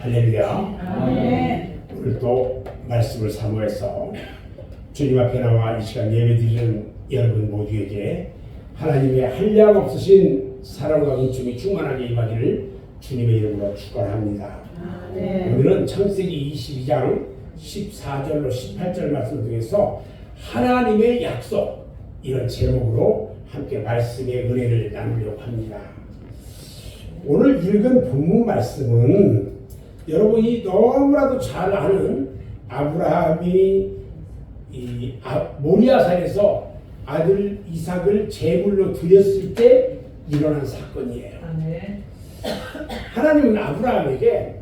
할렐루야. 아멘. 오늘 또 말씀을 사모해서 주님 앞에 나와 이 시간 예배드리는 여러분 모두에게 하나님의 한량 없으신 사랑과 은총이 충만하게 임하기를 주님의 이름으로 축원합니다. 아멘. 오늘은 창세기 22장 14절로 18절 말씀 중에서 하나님의 약속 이런 제목으로 함께 말씀의 은혜를 나누려고 합니다. 오늘 읽은 본문 말씀은 여러분이 너무나도 잘 아는 아브라함이 이 아- 모리아산에서 아들 이삭을 제물로 드렸을 때 일어난 사건이에요. 아멘. 하나님은 아브라함에게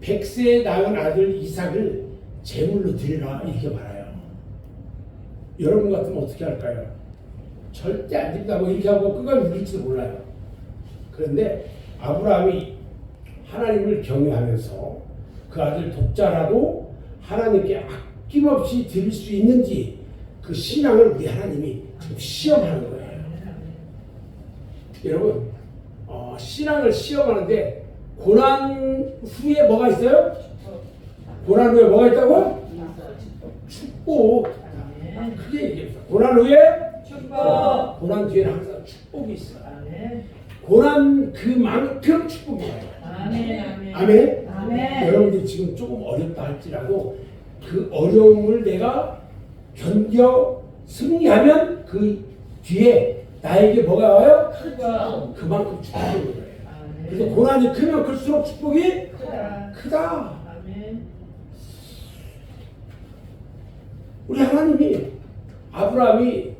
백세에 낳은 아들 이삭을 제물로 드리라 이렇게 말해요. 여러분 같으면 어떻게 할까요? 절대 안 된다고 이렇게 하고 끝까지 누릴지도 몰라요. 그런데 아브라함이 하나님을 경외하면서 그 아들 독자라도 하나님께 아낌없이 드릴 수 있는지 그 신앙을 우리 하나님이 시험하는 거예요. 여러분 어, 신앙을 시험하는데 고난 후에 뭐가 있어요? 고난 후에 뭐가 있다고? 축복. 크게 얘기해서 고난 후에 축복. 고난 뒤에는 항상 축복이 있어요. 아멘. 고난 그만큼 축복이에요. 아멘. 아멘. 여러분들이 지금 조금 어렵다 할지라도 그 어려움을 내가 견뎌 승리하면 그 뒤에 나에게 뭐가 와요? 축복. 그만큼 축복이 오는 거예요. 그래서. 고난이 크면 클수록 축복이 크다. 크다. 아멘. 우리 하나님이 아브라함이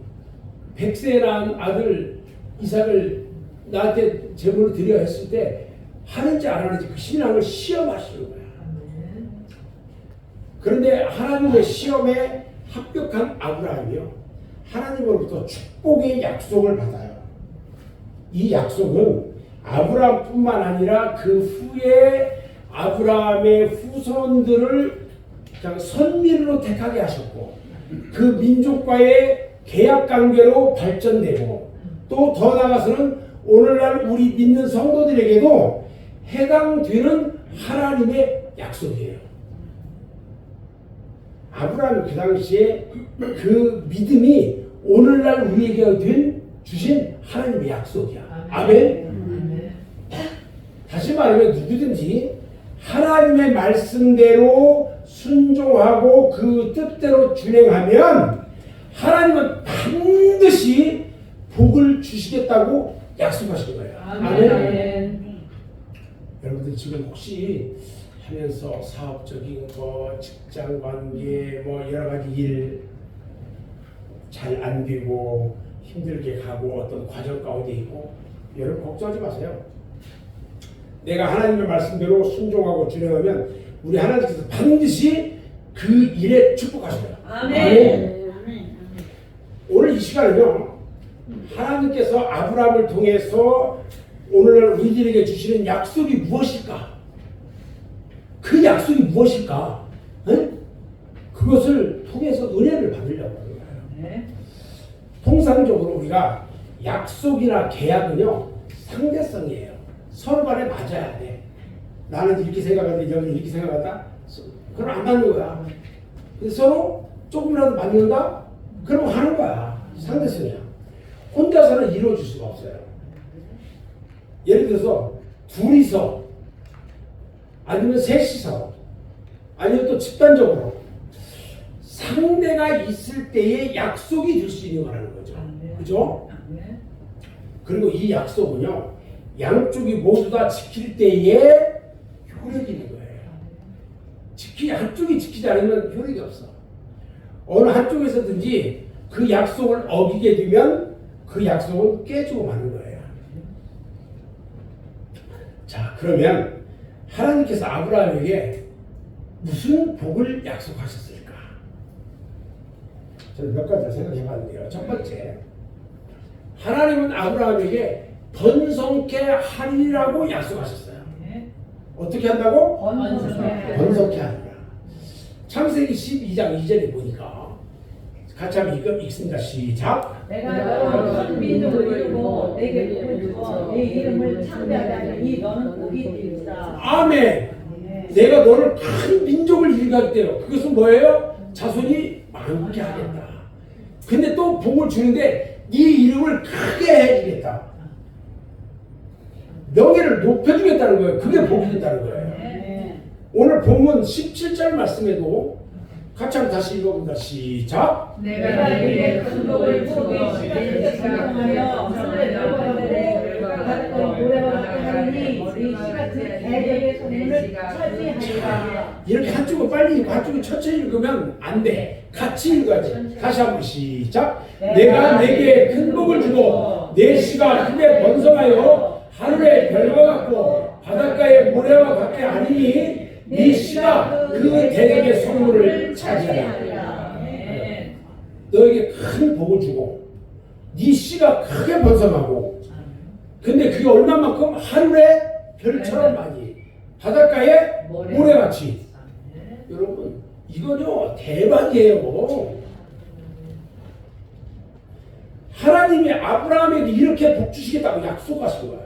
낳은 아들 이삭을 나한테 제물로 드려 했을 때 하는지 안 하는지 그 신앙을 시험하시는 거야. 아멘. 그런데 하나님의 시험에 합격한 아브라함이요. 하나님으로부터 축복의 약속을 받아요. 이 약속은 아브라함뿐만 아니라 그 후에 아브라함의 후손들을 그냥 선민으로 택하게 하셨고 그 민족과의 계약 관계로 발전되고 또 더 나아가서는 오늘날 우리 믿는 성도들에게도 해당되는 하나님의 약속이에요. 아브라함이 그 당시에 그 믿음이 오늘날 우리에게 된 주신 하나님의 약속이야. 아멘. 아멘. 다시 말하면 누구든지 하나님의 말씀대로 순종하고 그 뜻대로 준행하면 하나님은 반드시 복을 주시겠다고 약속하신 거예요. 아멘. 아멘. 여러분들 지금 혹시 하면서 사업적인 거, 직장 관계, 뭐 여러 가지 일 잘 안 되고 힘들게 가고 어떤 과정 가운데 있고 여러분 걱정하지 마세요. 내가 하나님의 말씀대로 순종하고 준행하면 우리 하나님께서 반드시 그 일에 축복하셔요. 아멘. 오늘 이 시간은요 하나님께서 아브라함을 통해서 오늘날 우리들에게 주시는 약속이 무엇일까? 그 약속이 무엇일까? 응? 그것을 통해서 은혜를 받으려고 하는 거예요. 네. 통상적으로 우리가 약속이나 계약은요 상대성이에요. 서로 간에 맞아야 돼. 나는 이렇게 생각하는데 여기는 이렇게 생각한다. 그럼 안 맞는 거야. 서로 조금이라도 맞는다? 그럼 하는 거야. 상대성이야. 혼자서는 이루어질 수가 없어요. 예를 들어서 둘이서 아니면 셋이서 아니면 또 집단적으로 상대가 있을 때의 약속이 될수 있는 거라는 거죠. 그죠? 아멘. 그리고 이 약속은요, 양쪽이 모두 다 지킬 때에 효력이 있는 거예요. 지키, 한쪽이 지키지 않으면 효력이 없어. 어느 한쪽에서든지 그 약속을 어기게 되면 그 약속은 깨지고 마는 거예요. 자, 그러면 하나님께서 아브라함에게 무슨 복을 약속하셨을까? 저는 몇 가지 생각해 봤는데요. 첫 번째, 하나님은 아브라함에게 번성케 하리라고 약속하셨어요. 네. 어떻게 한다고? 번성케. 번성케 하리라. 창세기 12장 2절에 보니까 같이 한번 읽, 읽습니다. 시작. 내가 큰 민족을 이루고 내게 복을 주어 네 이름을 창대하게 하니 너는 복이 되리라. 아멘. 내가 너를 큰 민족을 일가겠대요. 그것은 뭐예요? 자손이 많게 하겠다. 근데 또 복을 주는데 네 이름을 크게 해주겠다. 명예를 높여주겠다는 거예요. 그게 복이 된다는 거예요. 오늘 본문 17절 말씀에도 같이 한번 다시 읽어본다. 시작. 내가 너에게 큰 복을 주고 내 생각하여 성의 여호와의 받았던 고래와 하나니 네 시가 그 대적의 손을 차지하리라 이렇게 한쪽은 빨리 한쪽은 천천히 읽으면 안 돼. 같이 읽어야지. 다시 한번 시작. 내가 내게 큰 복을 주고 내 씨가 크게 번성하여 하늘의 별과 같고 바닷가의 모래와 같게 하리니 네 씨가 그 대적의 선물을 차지하리라. 너에게 큰 복을 주고 네 씨가 크게 번성하고 근데 그게 얼마만큼 하늘의 별처럼 많이 바닷가의 모래같이 여러분 이거요 대박이에요. 하나님이 아브라함에게 이렇게 복 주시겠다고 약속하신 거야.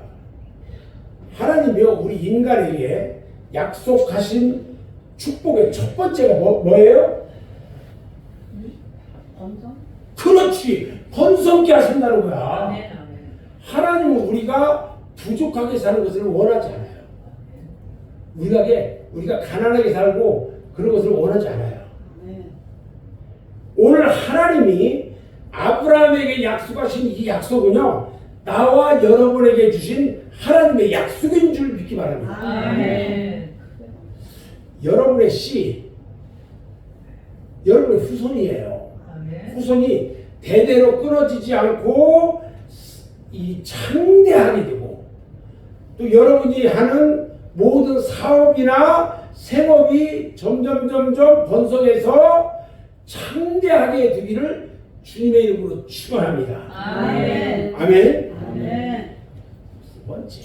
하나님이요 우리 인간에게 약속하신 축복의 첫 번째가 뭐, 뭐예요? 그렇지 번성케 하신다는 거야. 하나님은 우리가 부족하게 사는 것을 원하지 않아요. 우리가 우리가 가난하게 살고 그런 것을 원하지 않아요. 오늘 하나님이 아브라함에게 약속하신 이 약속은요 나와 여러분에게 주신 하나님의 약속인 줄 믿기 바랍니다. 아멘. 여러분의 씨, 여러분의 후손이에요. 후손이 대대로 끊어지지 않고 이 창대하게 되고 또 여러분이 하는 모든 사업이나 생업이 점점 점점 번성해서 창대하게 되기를 주님의 이름으로 축원합니다. 아멘. 아멘. 아멘. 두 번째,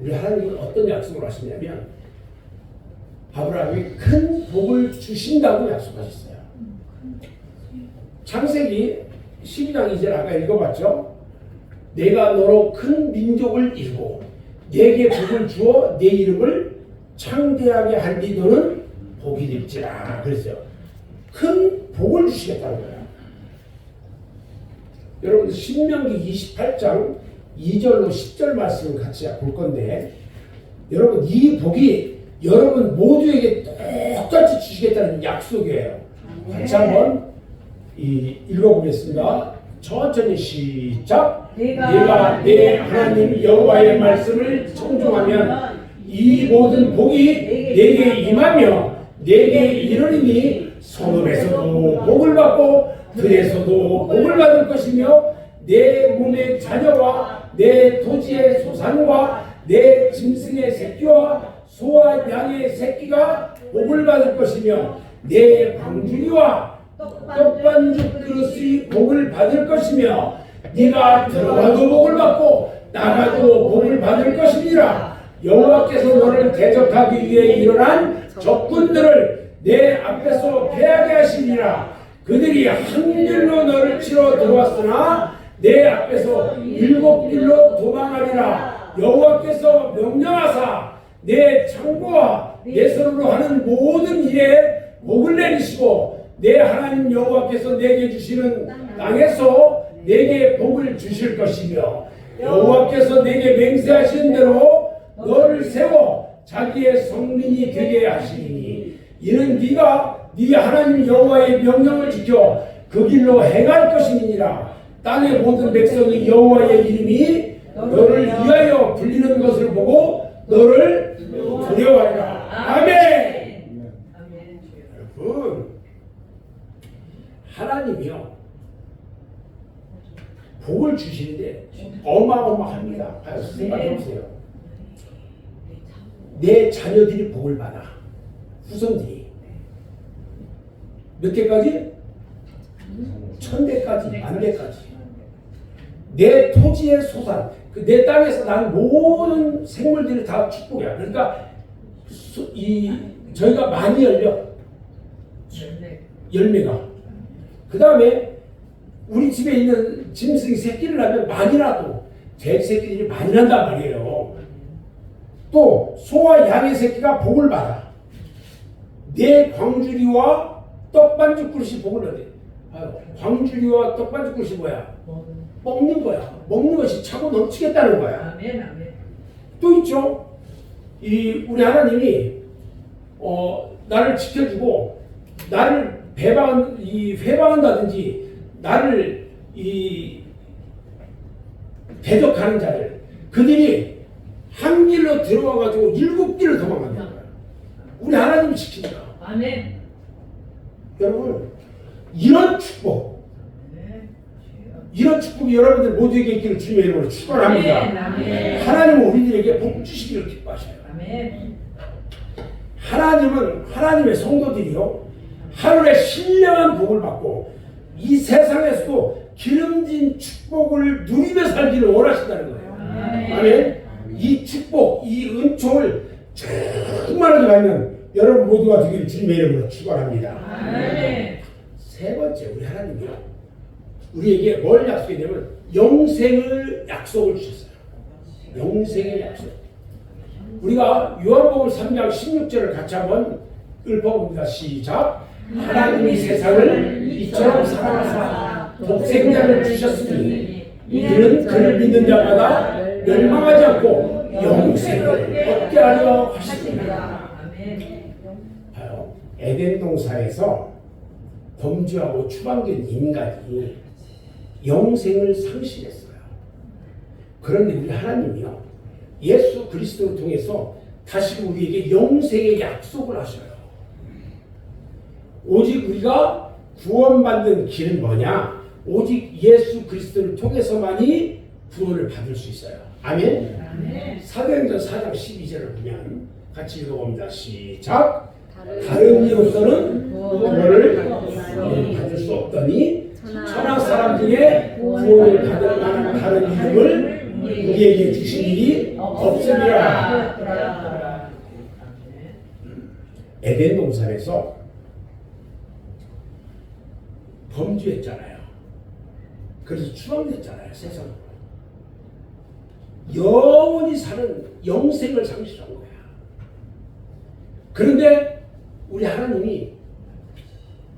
우리 하나님은 어떤 약속을 하시냐면 아브라함이 큰 복을 주신다고 약속하셨어요. 창세기 12장 2절 아까 읽어봤죠? 내가 너로 큰 민족을 이루고 내게 복을 주어 내 이름을 창대하게 할니 너는 복이 될지라 그랬어요. 큰 복을 주시겠다는 거예요. 여러분 신명기 28장 2절로 10절 말씀을 같이 볼 건데 여러분 이 복이 여러분 모두에게 똑같이 주시겠다는 약속이에요. 같이 한번 이 읽어보겠습니다. 천천히 시작. 내가 내가 내 하나님 여호와의 말씀을 청종하면 이 모든 복이 내게 임하며 내게 이르리니 성읍에서도 복을 받고 들에서도 복을 받을 것이며 내 몸의 자녀와 내 토지의 소산과 내 짐승의 새끼와 소와 양의 새끼가 복을 받을 것이며 내 방주리와 떡반죽 그릇이 복을 받을 것이며 네가 들어가도 복을 받고 나가도 복을 받을 것이니라. 여호와께서 너를 대적하기 위해 일어난 적군들을 내 앞에서 패하게 하시니라. 그들이 한 길로 너를 치러 들어왔으나 내 앞에서 일곱 길로 도망하리라. 여호와께서 명령하사 내 창고와 내 손으로 하는 모든 일에 복을 내리시고 내 하나님 여호와께서 내게 주시는 땅에서 내게 복을 주실 것이며 여호와께서 내게 맹세하신 대로 너를 세워 자기의 성민이 되게 하시니 이는 네가 네 하나님 여호와의 명령을 지켜 그 길로 행할 것이니라. 땅의 모든 백성이 여호와의 이름이 너를 위하여 불리는 것을 보고 너를 두려워하리라 아멘. 여러분 하나님이요 복을 주시는데 어마어마합니다. 생각해 보세요. 내 자녀들이 복을 받아 후손들이 몇 개까지? 천 대까지, 만 대까지. 내 토지의 소산, 그내 땅에서 난 모든 생물들이 다 축복이야. 그러니까 수- 이 저희가 많이 열려 열매가. 그 다음에 우리 집에 있는 짐승이 새끼를 낳으면 많이 나도 돼 새끼들이 많이 난단 말이에요. 또 소와 양의 새끼가 복을 받아. 내 광주리와 떡반죽 그릇이 복을. 아유, 광주리와 떡반죽 그릇이 뭐야? 먹는 거야. 먹는 것이 차고 넘치겠다는 거야. 아멘 아멘. 또 있죠. 이 우리 하나님이 어 나를 지켜주고 나를 배방 이 회방한다든지 나를 이 대적하는 자를 그들이 한 길로 들어와 가지고 일곱 길을 도망간다. 우리 하나님이 지킨다. 아멘. 여러분 이런 축복. 이런 축복이 여러분들 모두에게 있기를 주님의 이름으로 축원합니다. 하나님은 우리들에게 복 주시기를 기뻐하셔요. 하나님은 하나님의 성도들이요 하늘의 신령한 복을 받고 이 세상에서도 기름진 축복을 누리며 살기를 원하신다는 거예요. 아멘. 이 축복, 이 은총을 충만하게 받는 여러분 모두가 되기를 주님의 이름으로 축원합니다. 세 번째 우리 하나님이요 우리에게 뭘 약속했냐면 영생을 약속을 주셨어요. 영생의 약속. 우리가 요한복음 3장 16절을 같이 한번 읊어봅니다. 시작. 하나님이 세상을 이처럼 사랑하사 독생자를 주셨으니 이는 그를 믿는 자마다 멸망하지 않고 영생을 얻게 하려 하십니다. 봐요. 에덴 동산에서 범죄하고 추방된 인간이 영생을 상실했어요. 그런데 우리 하나님이요. 예수 그리스도를 통해서 다시 우리에게 영생의 약속을 하셔요. 오직 우리가 구원받는 길은 뭐냐? 오직 예수 그리스도를 통해서만이 구원을 받을 수 있어요. 아멘. 아멘. 사도행전 4장 12절을 보면 같이 읽어봅니다. 시작. 다른 이로서는 구원을 받을 수 없더니 천하 사람 중에 구원을 받을 만한 다른 이름을 우리에게 주신 일이 없습니다. 에덴 동산에서 범죄했잖아요. 그래서 추방됐잖아요, 세상으로. 영원히 사는 영생을 상실한 거야. 그런데 우리 하나님이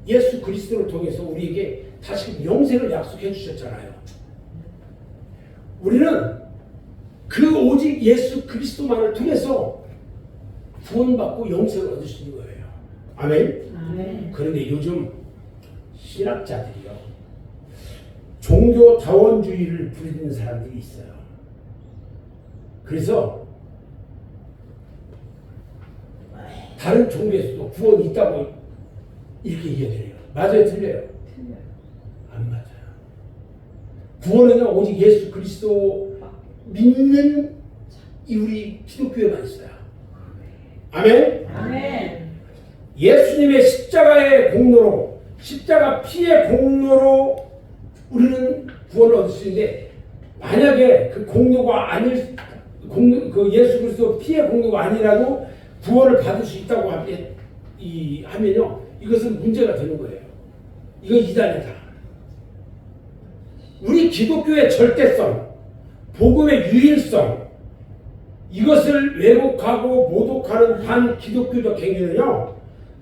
예수 그리스도를 통해서 우리에게 다시 영생을 약속해 주셨잖아요. 우리는 그 오직 예수 그리스도만을 통해서 구원받고 영생을 얻을 수 있는 거예요. 아멘. 아멘. 그런데 요즘 신학자들이요. 종교 다원주의를 부리는 사람들이 있어요. 그래서 다른 종교에서도 구원이 있다고 이렇게 얘기해요. 맞아요, 틀려요? 안 맞아요. 구원은요 오직 예수 그리스도 믿는 이 우리 기독교에만 있어요. 아멘. 아멘. 예수님의 십자가의 공로로 십자가 피의 공로로 우리는 구원을 얻을 수 있는데 만약에 그 공로가 아닐 공, 그 예수 그리스도 피의 공로가 아니라도 구원을 받을 수 있다고 하면 이 하면요 이것은 문제가 되는 거예요. 이거 이단이다. 기독교의 절대성, 복음의 유일성 이것을 왜곡하고 모독하는 반 기독교적 행위는요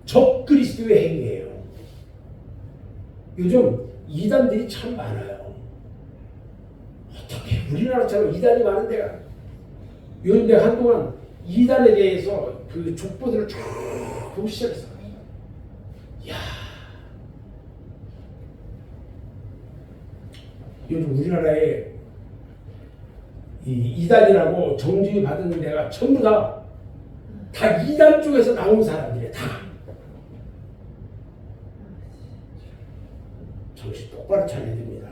적 그리스도의 행위예요. 요즘 이단들이 참 많아요. 어떻게 우리나라처럼 이단이 많은 데가 요즘 내가 한동안 이단에 대해서 그 족보들을 쭉 보기 시작했어. 야 요즘 우리나라에 이 이단이라고 정지 받은 데가 전부 다 다 이단 쪽에서 나온 사람들이에요. 다. 정신 똑바로 차려야 됩니다.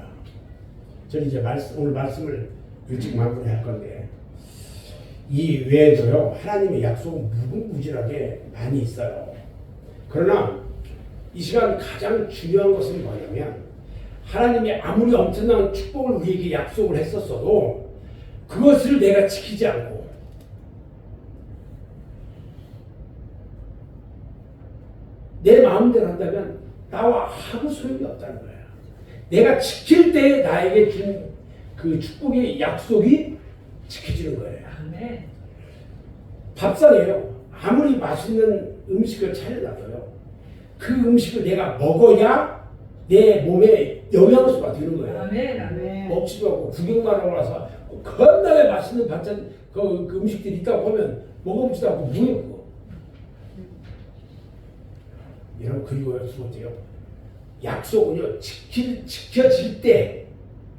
저는 이제 말씀, 오늘 말씀을 일찍 마무리할 건데 이 외에도요 하나님의 약속은 무궁무진하게 많이 있어요. 그러나 이 시간 가장 중요한 것은 뭐냐면 하나님이 아무리 엄청난 축복을 우리에게 약속을 했었어도 그것을 내가 지키지 않고 내 마음대로 한다면 나와 아무 소용이 없다는 거야. 내가 지킬 때 나에게 준 그 축복의 약속이 지켜지는 거예요. 아멘. 밥상에요. 아무리 맛있는 음식을 차려놔도요. 그 음식을 내가 먹어야 내 몸에 영양소가 되는 거예요. 아멘. 아멘. 먹지도 않고 구경만 하고 나서 겁나게 맛있는 반찬 그, 그 음식들이 있다고 하면 먹어보지도 않고 뭐예요 그거 여러분 그리고요 두 번째요 약속은요 지킬, 지켜질 때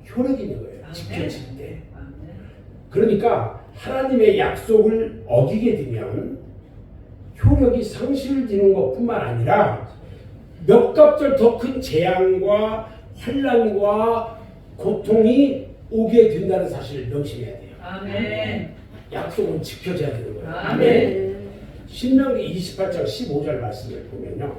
효력이 있는 거예요 지켜질 때 아멘. 그러니까 하나님의 약속을 어기게 되면 효력이 상실되는 것뿐만 아니라 몇 갑절 더 큰 재앙과 환란과 고통이 오게 된다는 사실을 명심해야 돼요. 아멘. 약속은 지켜져야 되는 거예요. 아멘. 신명기 28장 15절 말씀을 보면요.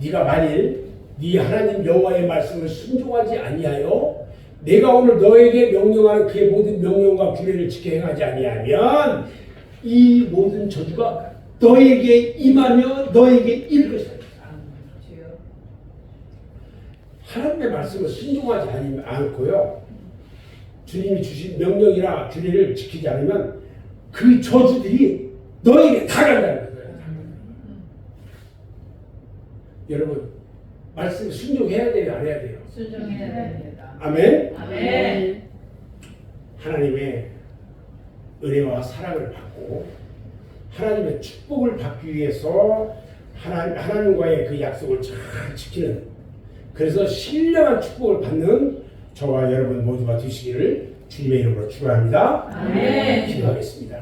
네가 만일 네 하나님 여호와의 말씀을 순종하지 아니하여 내가 오늘 너에게 명령하는 그의 모든 명령과 규례를 지켜 행하지 아니하면 이 모든 저주가 너에게 임하며 너에게 이를 것이다. 하나님의 말씀을 순종하지 아니- 않고요. 주님이 주신 명령이나 규례를 지키지 않으면 그 저주들이 너에게 다 간다는 거예요. 여러분 말씀 순종해야 돼요, 안 해야 돼요? 순종해야 됩니다. 아멘. 아멘. 하나님의 은혜와 사랑을 받고 하나님의 축복을 받기 위해서 하나, 하나님과의 그 약속을 잘 지키는 그래서 신령한 축복을 받는 저와 여러분 모두가 되시기를 주님의 이름으로 축원합니다. 기도하겠습니다.